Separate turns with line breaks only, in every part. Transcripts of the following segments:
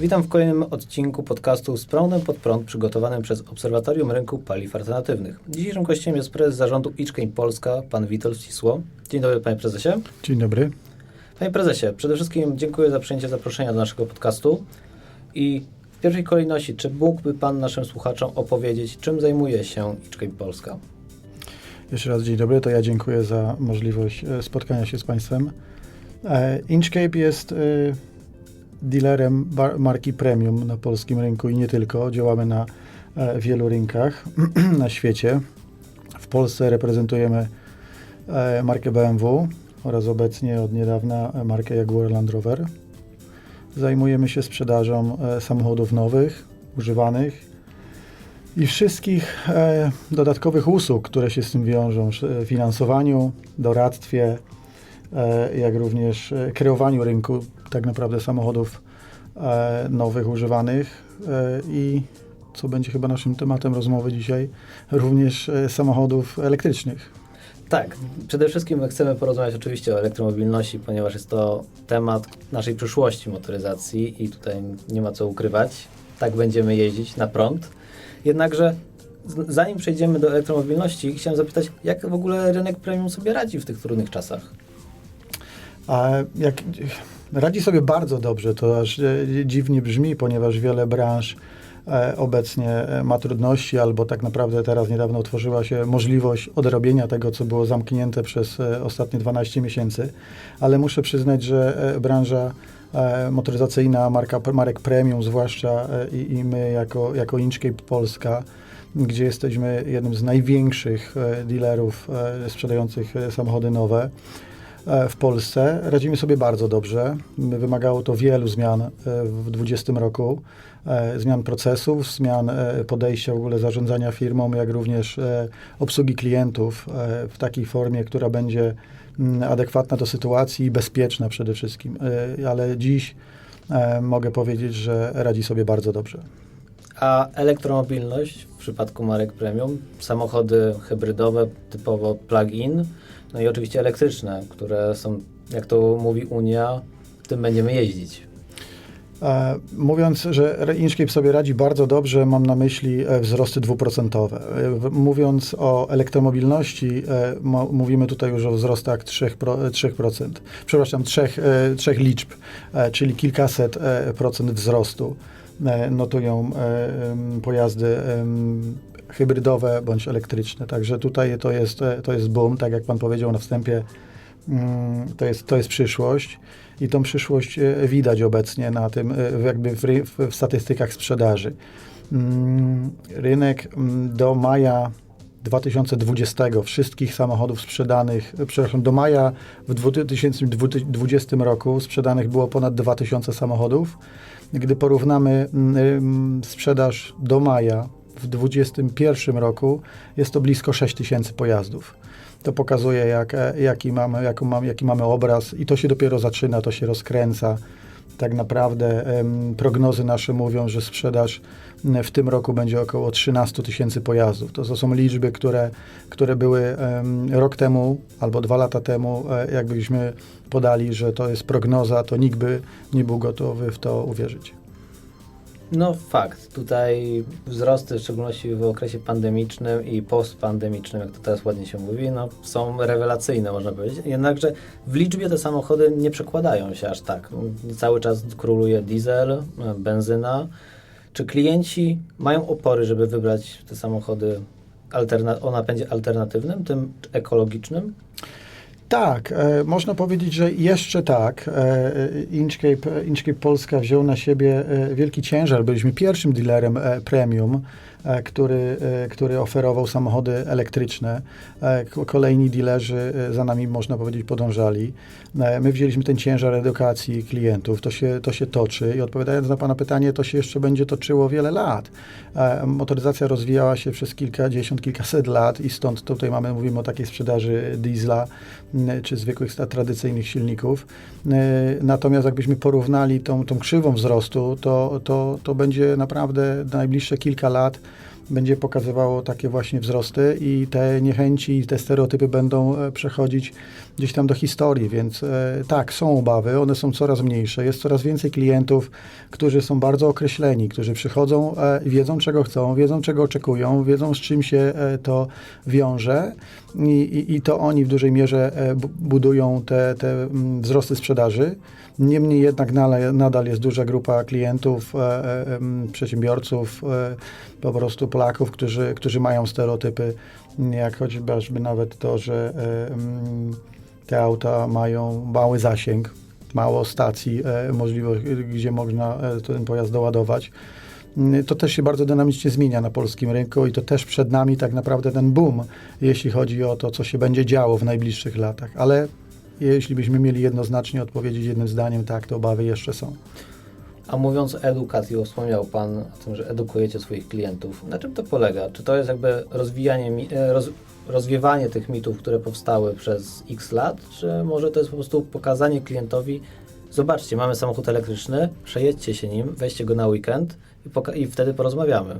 Witam w kolejnym odcinku podcastu z prądem pod prąd przygotowanym przez Obserwatorium Rynku Paliw Alternatywnych. Dzisiejszym gościem jest prezes zarządu Iczkeń Polska, pan Witold Cisło. Dzień dobry panie prezesie.
Dzień dobry.
Panie prezesie, przede wszystkim dziękuję za przyjęcie zaproszenia do naszego podcastu i w pierwszej kolejności, czy mógłby pan naszym słuchaczom opowiedzieć, czym zajmuje się Iczkeń Polska?
Jeszcze raz dzień dobry, to ja dziękuję za możliwość e, spotkania się z Państwem. E, Inchcape jest e, dealerem marki premium na polskim rynku i nie tylko. Działamy na e, wielu rynkach na świecie. W Polsce reprezentujemy e, markę BMW oraz obecnie od niedawna e, markę Jaguar Land Rover. Zajmujemy się sprzedażą samochodów nowych, używanych i wszystkich dodatkowych usług, które się z tym wiążą, finansowaniu, doradztwie, jak również kreowaniu rynku tak naprawdę samochodów e, nowych, używanych e, i co będzie chyba naszym tematem rozmowy dzisiaj, również e, samochodów elektrycznych.
Tak, przede wszystkim chcemy porozmawiać oczywiście o elektromobilności, ponieważ jest to temat naszej przyszłości motoryzacji i tutaj nie ma co ukrywać. Tak będziemy jeździć na prąd. Jednakże zanim przejdziemy do elektromobilności, chciałem zapytać, jak w ogóle rynek premium sobie radzi w tych trudnych czasach?
A jak radzi sobie bardzo dobrze, to aż e, dziwnie brzmi, ponieważ wiele branż e, obecnie e, ma trudności, albo tak naprawdę teraz niedawno otworzyła się możliwość odrobienia tego, co było zamknięte przez ostatnie 12 miesięcy. Ale muszę przyznać, że branża motoryzacyjna, marka, marek premium zwłaszcza i, i my jako, jako Inchcape Polska, gdzie jesteśmy jednym z największych dealerów sprzedających samochody nowe, w Polsce. Radzimy sobie bardzo dobrze. Wymagało to wielu zmian e, w 2020 roku. E, Zmian procesów, zmian e, podejścia w ogóle zarządzania firmą, jak również e, obsługi klientów e, w takiej formie, która będzie mm, adekwatna do sytuacji i bezpieczna przede wszystkim. E, Ale dziś e, mogę powiedzieć, że radzi sobie bardzo dobrze.
A elektromobilność w przypadku marek premium, samochody hybrydowe, typowo plug-in, no i oczywiście elektryczne, które są, jak to mówi Unia, tym będziemy jeździć.
E, Mówiąc, że Inchcape sobie radzi bardzo dobrze, mam na myśli e, wzrosty dwuprocentowe. E, Mówiąc o elektromobilności, mo- mówimy tutaj już o wzrostach 3%, pro- 3% przepraszam, trzech, e, trzech liczb, czyli kilkaset procent wzrostu notują pojazdy hybrydowe bądź elektryczne. Także tutaj to jest, e, to jest boom, tak jak pan powiedział na wstępie, Mm, To jest, to jest przyszłość i tą przyszłość e, widać obecnie na tym, e, jakby w, w, statystykach sprzedaży. Mm, Rynek mm, do maja 2020 wszystkich samochodów sprzedanych, przepraszam, do maja w 2020 roku sprzedanych było ponad 2000 samochodów. Gdy porównamy sprzedaż do maja w 2021 roku, jest to blisko 6000 pojazdów. To pokazuje, jak, e, jaki, mamy, jaki mamy obraz, i to się dopiero zaczyna, to się rozkręca. Tak naprawdę em, prognozy nasze mówią, że sprzedaż w tym roku będzie około 13 tysięcy pojazdów. To, to są liczby, które, które były em, rok temu albo dwa lata temu, e, jakbyśmy podali, że to jest prognoza, to nikt by nie był gotowy w to uwierzyć.
No fakt, tutaj wzrosty, w szczególności w okresie pandemicznym i postpandemicznym, jak to teraz ładnie się mówi, no, są rewelacyjne, można powiedzieć. Jednakże w liczbie te samochody nie przekładają się aż tak. Cały czas króluje diesel, benzyna. Czy klienci mają opory, żeby wybrać te samochody o napędzie alternatywnym, tym ekologicznym?
Tak, e, można powiedzieć, że jeszcze tak. E, Inchcape, Inchcape Polska wziął na siebie e, wielki ciężar. Byliśmy pierwszym dealerem e, premium, e, który, e, który oferował samochody elektryczne. E, kolejni dealerzy e, za nami, można powiedzieć, podążali. E, my wzięliśmy ten ciężar edukacji klientów. To się, to się toczy i odpowiadając na Pana pytanie, to się jeszcze będzie toczyło wiele lat. E, motoryzacja rozwijała się przez kilkadziesiąt, kilkaset lat i stąd tutaj mamy, mówimy o takiej sprzedaży diesla, czy zwykłych tradycyjnych silników. E, Natomiast jakbyśmy porównali tą, tą krzywą wzrostu, to, to, to będzie naprawdę najbliższe kilka lat będzie pokazywało takie właśnie wzrosty i te niechęci i te stereotypy będą e, przechodzić gdzieś tam do historii, więc e, tak, są obawy, one są coraz mniejsze, jest coraz więcej klientów, którzy są bardzo określeni, którzy przychodzą, e, wiedzą czego chcą, wiedzą czego oczekują, wiedzą z czym się e, to wiąże i, i, to oni w dużej mierze e, bu- budują te, te mm, wzrosty sprzedaży. Niemniej jednak nadal jest duża grupa klientów, e, e, przedsiębiorców, po prostu Polaków, którzy, którzy mają stereotypy, jak chociażby nawet to, że te auta mają mały zasięg, mało stacji, możliwość, gdzie można ten pojazd doładować. Mm, To też się bardzo dynamicznie zmienia na polskim rynku i to też przed nami tak naprawdę ten boom, jeśli chodzi o to, co się będzie działo w najbliższych latach. Ale jeśli byśmy mieli jednoznacznie odpowiedzieć jednym zdaniem, tak, te obawy jeszcze są.
A mówiąc o edukacji, wspomniał Pan o tym, że edukujecie swoich klientów. Na czym to polega? Czy to jest jakby rozwijanie, e, roz, rozwiewanie tych mitów, które powstały przez x lat, czy może to jest po prostu pokazanie klientowi, zobaczcie, mamy samochód elektryczny, przejedźcie się nim, weźcie go na weekend i, wtedy porozmawiamy.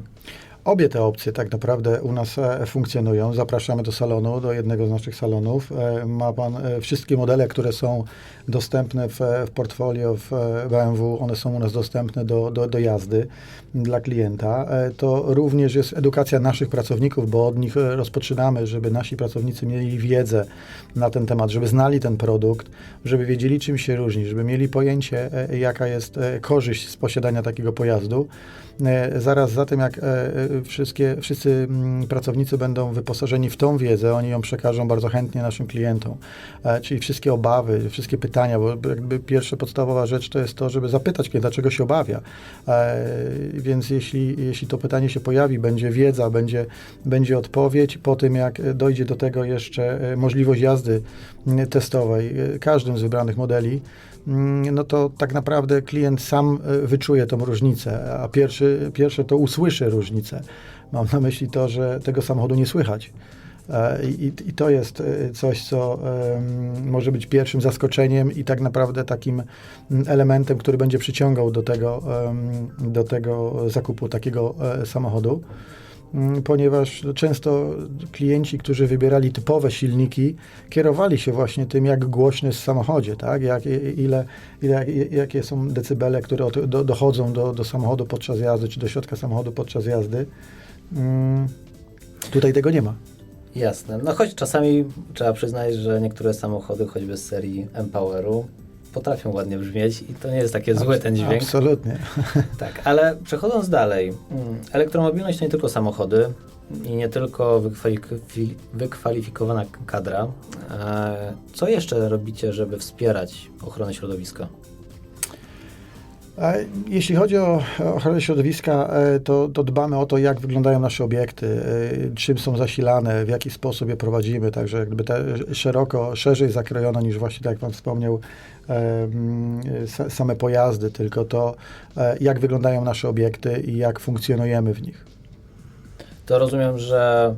Obie te opcje tak naprawdę u nas e, funkcjonują. Zapraszamy do salonu, do jednego z naszych salonów. E, Ma Pan e, wszystkie modele, które są dostępne w, w portfolio w BMW, one są u nas dostępne do, do, do jazdy dla klienta. To również jest edukacja naszych pracowników, bo od nich rozpoczynamy, żeby nasi pracownicy mieli wiedzę na ten temat, żeby znali ten produkt, żeby wiedzieli czym się różni, żeby mieli pojęcie jaka jest korzyść z posiadania takiego pojazdu. E, Zaraz za tym, jak e, e, wszystkie, wszyscy mm, pracownicy będą wyposażeni w tą wiedzę, oni ją przekażą bardzo chętnie naszym klientom. Czyli wszystkie obawy, wszystkie pytania, bo jakby pierwsza podstawowa rzecz to jest to, żeby zapytać klienta, czego się obawia. Więc jeśli, jeśli to pytanie się pojawi, będzie wiedza, będzie, będzie odpowiedź, po tym jak dojdzie do tego jeszcze możliwość jazdy mm, testowej każdym z wybranych modeli, no to tak naprawdę klient sam e, wyczuje tą różnicę, a pierwszy, pierwsze to usłyszy różnicę. Mam na myśli to, że tego samochodu nie słychać. E, I, I to jest e, coś, co em, może być pierwszym zaskoczeniem i tak naprawdę takim mm, elementem, który będzie przyciągał do tego, em, do tego zakupu takiego e, samochodu. Mm, Ponieważ często klienci, którzy wybierali typowe silniki, kierowali się właśnie tym, jak głośny jest w samochodzie, tak? jak, ile, ile, jakie są decybele, które do, dochodzą do, do samochodu podczas jazdy, czy do środka samochodu podczas jazdy. Mm, Tutaj tego nie ma.
Jasne. No choć czasami trzeba przyznać, że niektóre samochody, choćby z serii Empoweru, potrafią ładnie brzmieć i to nie jest takie zły ten dźwięk.
Absolutnie.
Tak, ale przechodząc dalej, mm, elektromobilność to nie tylko samochody i nie tylko wykwalifikowana, wykwalifikowana kadra. E, Co jeszcze robicie, żeby wspierać ochronę środowiska?
Jeśli chodzi o ochronę środowiska, e, to, to dbamy o to, jak wyglądają nasze obiekty, e, czym są zasilane, w jaki sposób je prowadzimy, także jakby te szeroko, szerzej zakrojono niż właśnie, tak jak Pan wspomniał, e, mm, sa- same pojazdy, tylko to, jak wyglądają nasze obiekty i jak funkcjonujemy w nich.
To rozumiem, że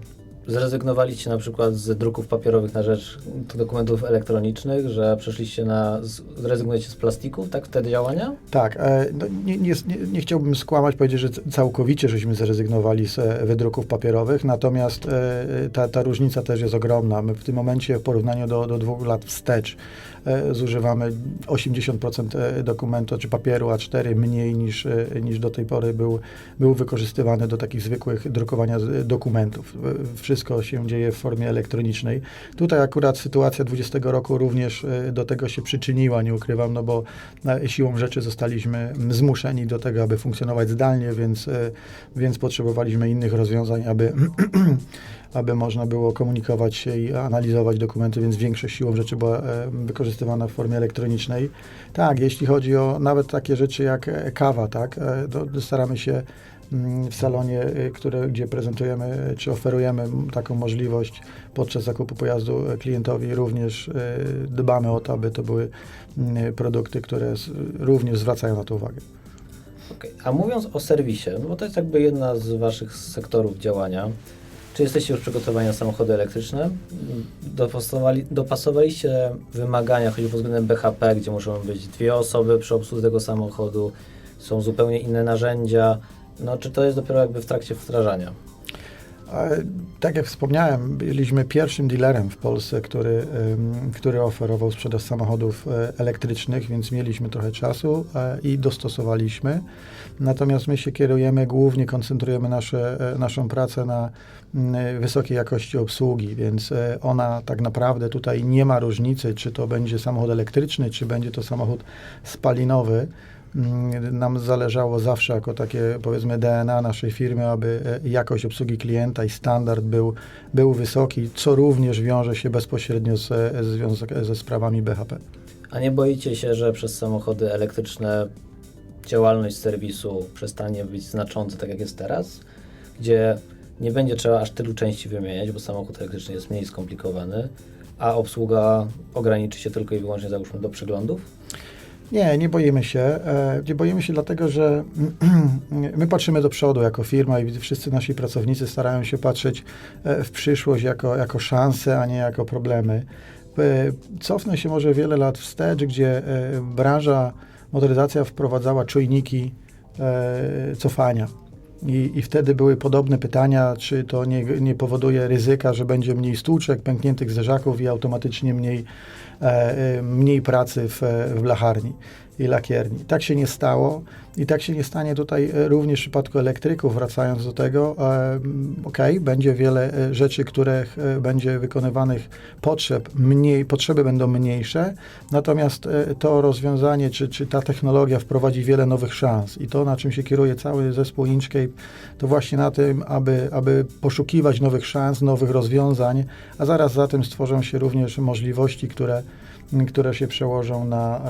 zrezygnowaliście na przykład z druków papierowych na rzecz dokumentów elektronicznych, że przeszliście na, zrezygnujecie z plastików, tak wtedy działania?
Tak, e, no nie, nie, nie, chciałbym skłamać, powiedzieć, że całkowicie żeśmy zrezygnowali z e, wydruków papierowych, natomiast e, ta, ta różnica też jest ogromna. My w tym momencie w porównaniu do, do dwóch lat wstecz e, zużywamy 80% e, dokumentu czy papieru A4 mniej niż, e, niż do tej pory był, był wykorzystywany do takich zwykłych drukowania dokumentów. E, Wszystko się dzieje w formie elektronicznej. Tutaj akurat sytuacja 20 roku również e, do tego się przyczyniła, nie ukrywam, no bo e, siłą rzeczy zostaliśmy zmuszeni do tego, aby funkcjonować zdalnie, więc, e, więc potrzebowaliśmy innych rozwiązań, aby, aby można było komunikować się i analizować dokumenty, więc większość siłą rzeczy była wykorzystywana w formie elektronicznej. Tak, jeśli chodzi o nawet takie rzeczy jak kawa, tak, staramy się w salonie, y, które, gdzie prezentujemy czy oferujemy taką możliwość podczas zakupu pojazdu e, klientowi, również y, dbamy o to, aby to były mm, produkty, które również zwracają na to uwagę.
Okej. A mówiąc o serwisie, no bo to jest jakby jedna z Waszych sektorów działania, czy jesteście już przygotowani na samochody elektryczne? Dopasowali, dopasowaliście wymagania choćby pod względem BHP, gdzie muszą być dwie osoby przy obsłudze tego samochodu, są zupełnie inne narzędzia, no czy to jest dopiero jakby w trakcie wdrażania?
Tak jak wspomniałem, byliśmy pierwszym dealerem w Polsce, który, który oferował sprzedaż samochodów e, elektrycznych, więc mieliśmy trochę czasu e, i dostosowaliśmy. Natomiast my się kierujemy, głównie koncentrujemy nasze, e, naszą pracę na wysokiej jakości obsługi, więc ona tak naprawdę tutaj nie ma różnicy, czy to będzie samochód elektryczny, czy będzie to samochód spalinowy. Mm, Nam zależało zawsze jako takie powiedzmy DNA naszej firmy, aby e, jakość obsługi klienta i standard był, był wysoki, co również wiąże się bezpośrednio e, ze sprawami BHP.
A nie boicie się, że przez samochody elektryczne działalność serwisu przestanie być znacząca, tak jak jest teraz, gdzie nie będzie trzeba aż tylu części wymieniać, bo samochód elektryczny jest mniej skomplikowany, a obsługa ograniczy się tylko i wyłącznie załóżmy do przeglądów?
Nie, nie boimy się. E, Nie boimy się dlatego, że my patrzymy do przodu jako firma i wszyscy nasi pracownicy starają się patrzeć e, w przyszłość jako, jako szanse, a nie jako problemy. E, Cofnę się może wiele lat wstecz, gdzie branża motoryzacja wprowadzała czujniki cofania. I, I wtedy były podobne pytania, czy to nie, nie powoduje ryzyka, że będzie mniej stłuczek, pękniętych zderzaków i automatycznie mniej, e, e, mniej pracy w, w blacharni i lakierni. Tak się nie stało i tak się nie stanie tutaj e, również w przypadku elektryków. Wracając do tego, e, ok, będzie wiele e, rzeczy, których będzie wykonywanych potrzeb, mniej, potrzeby będą mniejsze, natomiast to rozwiązanie, czy, czy ta technologia wprowadzi wiele nowych szans i to, na czym się kieruje cały zespół Inchcape, to właśnie na tym, aby, aby poszukiwać nowych szans, nowych rozwiązań, a zaraz za tym stworzą się również możliwości, które, które się przełożą na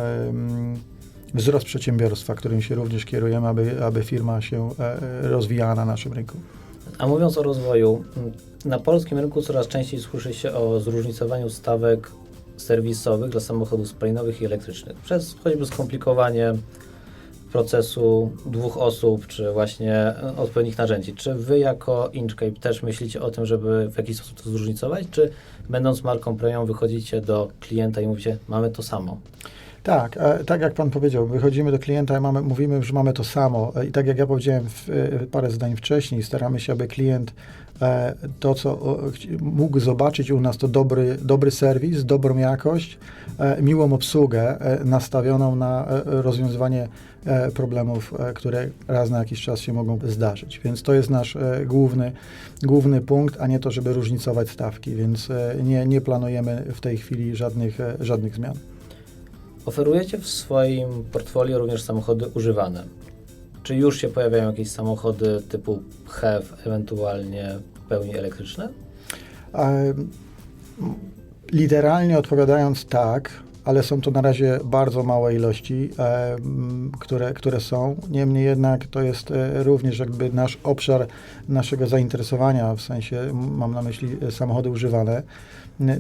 wzrost przedsiębiorstwa, którym się również kierujemy, aby, aby firma się e, rozwijała na naszym rynku.
A mówiąc o rozwoju, na polskim rynku coraz częściej słyszy się o zróżnicowaniu stawek serwisowych dla samochodów spalinowych i elektrycznych. Przez choćby skomplikowanie procesu dwóch osób, czy właśnie e, odpowiednich narzędzi. Czy wy jako Inchcape też myślicie o tym, żeby w jakiś sposób to zróżnicować, czy będąc marką premium wychodzicie do klienta i mówicie, mamy to samo?
Tak, tak jak pan powiedział, wychodzimy do klienta i mamy, mówimy, że mamy to samo. E, I tak jak ja powiedziałem w, e, parę zdań wcześniej, staramy się, aby klient e, to, co o, mógł zobaczyć u nas, to dobry, dobry serwis, dobrą jakość, e, miłą obsługę e, nastawioną na e, rozwiązywanie e, problemów, e, które raz na jakiś czas się mogą zdarzyć. Więc to jest nasz e, główny, główny punkt, a nie to, żeby różnicować stawki. Więc e, nie, nie planujemy w tej chwili żadnych, e, żadnych zmian.
Oferujecie w swoim portfolio również samochody używane. Czy już się pojawiają jakieś samochody typu HEV, ewentualnie w pełni elektryczne?
Literalnie odpowiadając tak, ale są to na razie bardzo małe ilości, które, które są. Niemniej jednak to jest e, również jakby nasz obszar naszego zainteresowania, w sensie mam na myśli e, samochody używane.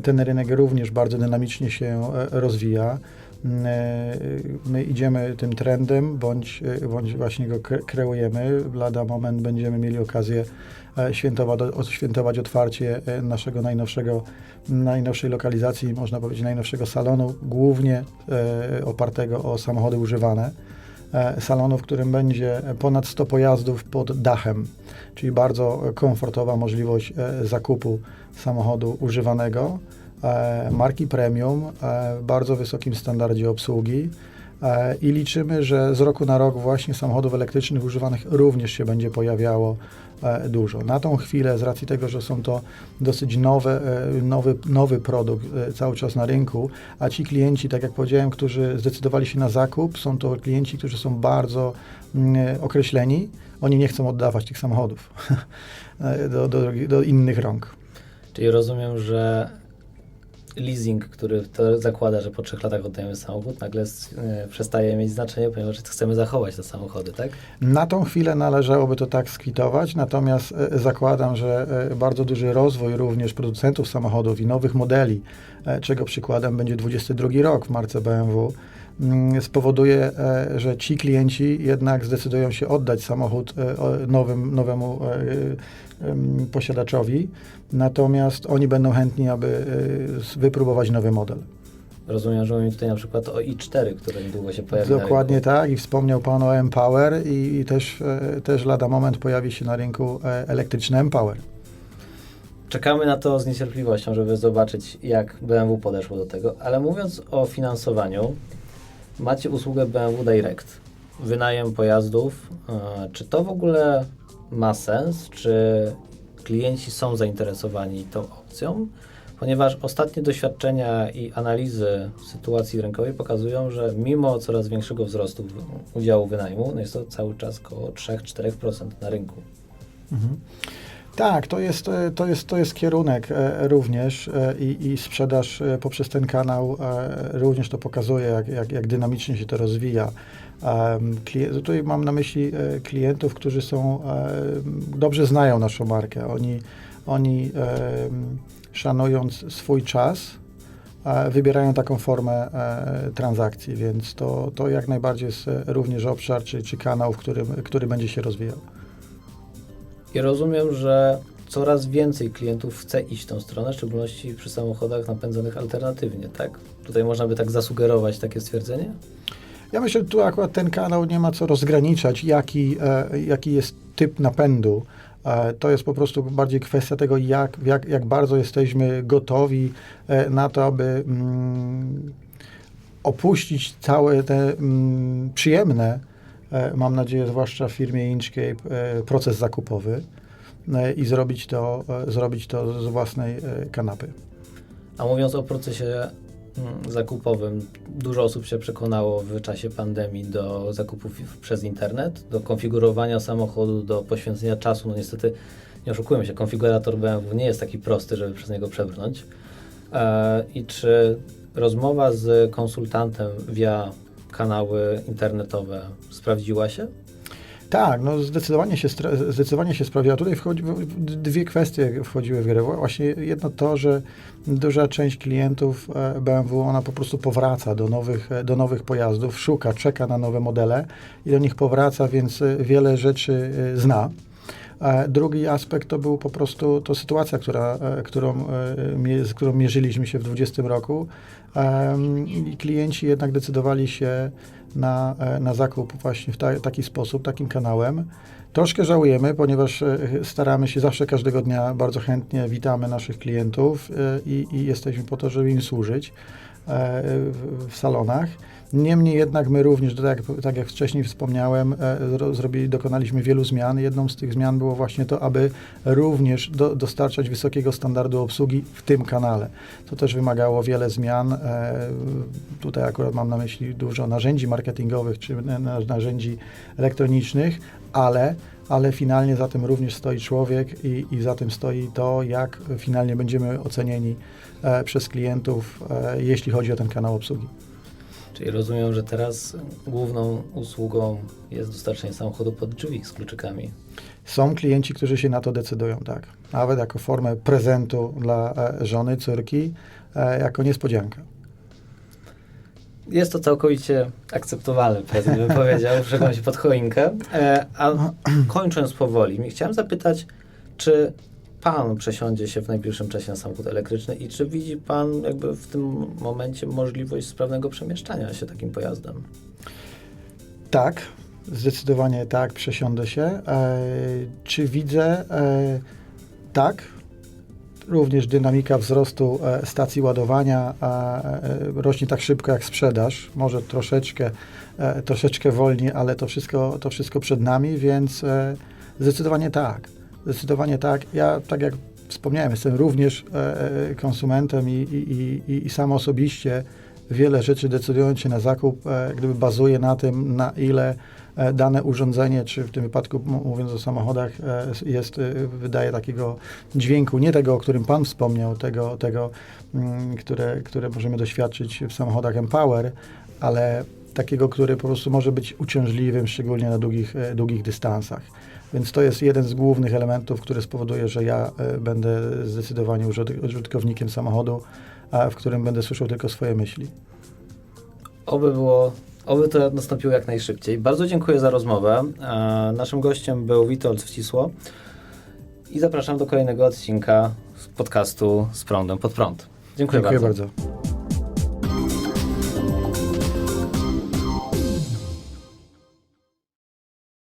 Ten rynek również bardzo dynamicznie się e, rozwija. M, e, My idziemy tym trendem, bądź, e, bądź właśnie go kre- kreujemy. Lada moment będziemy mieli okazję e, świętować, otwarcie e, naszego najnowszego, najnowszej lokalizacji, można powiedzieć najnowszego salonu, głównie e, opartego o samochody używane. Salonu, w którym będzie ponad 100 pojazdów pod dachem, czyli bardzo komfortowa możliwość zakupu samochodu używanego, marki premium, e, bardzo wysokim standardzie obsługi. E, I liczymy, że z roku na rok właśnie samochodów elektrycznych używanych również się będzie pojawiało e, dużo. Na tą chwilę, z racji tego, że są to dosyć nowe, e, nowy, nowy produkt e, cały czas na rynku, a ci klienci, tak jak powiedziałem, którzy zdecydowali się na zakup, są to klienci, którzy są bardzo mm, określeni, oni nie chcą oddawać tych samochodów e, do, do, do innych rąk.
Czyli rozumiem, że leasing, który to zakłada, że po trzech latach oddajemy samochód, nagle e, przestaje mieć znaczenie, ponieważ chcemy zachować te samochody, tak?
Na tą chwilę należałoby to tak skwitować, natomiast e, zakładam, że e, bardzo duży rozwój również producentów samochodów i nowych modeli, czego przykładem będzie 22 rok w marce BMW, spowoduje, e, że ci klienci jednak zdecydują się oddać samochód e, nowym, nowemu e, posiadaczowi, natomiast oni będą chętni, aby wypróbować nowy model.
Rozumiem, że mówimy tutaj na przykład o i4, które niedługo się pojawi na
Dokładnie
rynku.
tak i wspomniał Pan o Empower i, i też, też lada moment pojawi się na rynku elektryczny Empower.
czekamy na to z niecierpliwością, żeby zobaczyć, jak BMW podeszło do tego. Ale mówiąc o finansowaniu, macie usługę BMW Direct, wynajem pojazdów. E, Czy to w ogóle ma sens? Czy klienci są zainteresowani tą opcją? Ponieważ ostatnie doświadczenia i analizy sytuacji rynkowej pokazują, że mimo coraz większego wzrostu udziału wynajmu, no jest to cały czas około 3-4% na rynku.
Mhm. Tak, to jest, e, to jest, to jest kierunek e, również e, i, i sprzedaż poprzez ten kanał również to pokazuje, jak, jak, jak dynamicznie się to rozwija. Tutaj mam na myśli klientów, którzy są, dobrze znają naszą markę. Oni, oni szanując swój czas, wybierają taką formę transakcji, więc to, to jak najbardziej jest również obszar czy, czy kanał, w którym, który będzie się rozwijał.
I rozumiem, że coraz więcej klientów chce iść tą stronę, w szczególności przy samochodach napędzanych alternatywnie, tak? Tutaj można by tak zasugerować takie stwierdzenie?
Ja myślę, że tu akurat ten kanał nie ma co rozgraniczać, jaki, e, jaki jest typ napędu. E, to jest po prostu bardziej kwestia tego, jak, jak, jak bardzo jesteśmy gotowi e, na to, aby mm, opuścić całe te mm, przyjemne, mam nadzieję, zwłaszcza w firmie Inchcape, e, proces zakupowy e, i zrobić to, e, zrobić to z własnej e, kanapy.
A mówiąc o procesie mm, zakupowym, dużo osób się przekonało w czasie pandemii do zakupów przez internet, do konfigurowania samochodu, do poświęcenia czasu. No niestety, nie oszukujmy się, konfigurator BMW nie jest taki prosty, żeby przez niego przebrnąć. E, I czy rozmowa z konsultantem via kanały internetowe sprawdziła się?
Tak, no zdecydowanie się, zdecydowanie się sprawiła. Tutaj wchodzi, dwie kwestie wchodziły w grę. Właśnie jedno to, że duża część klientów e, BMW, ona po prostu powraca do nowych, e, do nowych pojazdów, szuka, czeka na nowe modele i do nich powraca, więc e, wiele rzeczy zna. A Drugi aspekt to był po prostu to sytuacja, która, e, którą, e, z którą mierzyliśmy się w 2020 roku. I klienci jednak decydowali się na, e, na zakup właśnie w ta, taki sposób, takim kanałem. Troszkę żałujemy, ponieważ e, staramy się zawsze każdego dnia bardzo chętnie witamy naszych klientów e, i, i jesteśmy po to, żeby im służyć e, w, w salonach. Niemniej jednak my również, tak tak jak wcześniej wspomniałem, e, zro- zrobili, dokonaliśmy wielu zmian. Jedną z tych zmian było właśnie to, aby również do, dostarczać wysokiego standardu obsługi w tym kanale. To też wymagało wiele zmian. E, Tutaj akurat mam na myśli dużo narzędzi marketingowych czy na- na- narzędzi elektronicznych, ale, ale finalnie za tym również stoi człowiek i, i za tym stoi to, jak finalnie będziemy ocenieni e, przez klientów, e, jeśli chodzi o ten kanał obsługi.
Czyli rozumiem, że teraz główną usługą jest dostarczenie samochodu pod drzwi z kluczykami.
Są klienci, którzy się na to decydują, tak. Nawet jako formę prezentu dla e, żony, córki, e, jako niespodzianka.
Jest to całkowicie akceptowalny prezent, bym powiedział, w szczególności pod choinkę. E, a kończąc powoli, chciałem zapytać, czy pan przesiądzie się w najbliższym czasie na samochód elektryczny i czy widzi pan jakby w tym momencie możliwość sprawnego przemieszczania się takim pojazdem?
Tak, zdecydowanie tak, przesiądę się. E, czy widzę? E, tak. Również dynamika wzrostu e, stacji ładowania e, e, rośnie tak szybko jak sprzedaż. Może troszeczkę, e, troszeczkę wolniej, ale to wszystko, to wszystko przed nami, więc zdecydowanie tak. Zdecydowanie tak. Ja, tak jak wspomniałem, jestem również e, e, konsumentem i, i, i, i sam osobiście wiele rzeczy decydując się na zakup, e, gdyby bazuje na tym, na ile e, dane urządzenie, czy w tym wypadku m- mówiąc o samochodach, e, jest, e, wydaje takiego dźwięku, nie tego, o którym Pan wspomniał, tego, tego mm, które, które możemy doświadczyć w samochodach Empower, ale takiego, który po prostu może być uciążliwym, szczególnie na długich, e, długich dystansach. Więc to jest jeden z głównych elementów, który spowoduje, że ja e, będę zdecydowanie użyt- użytkownikiem samochodu, a w którym będę słyszał tylko swoje myśli.
Oby było, oby to nastąpiło jak najszybciej. Bardzo dziękuję za rozmowę. E, naszym gościem był Witold Wcisło i zapraszam do kolejnego odcinka z podcastu z prądem pod prąd. Dziękuję,
Dziękuję
bardzo.
bardzo.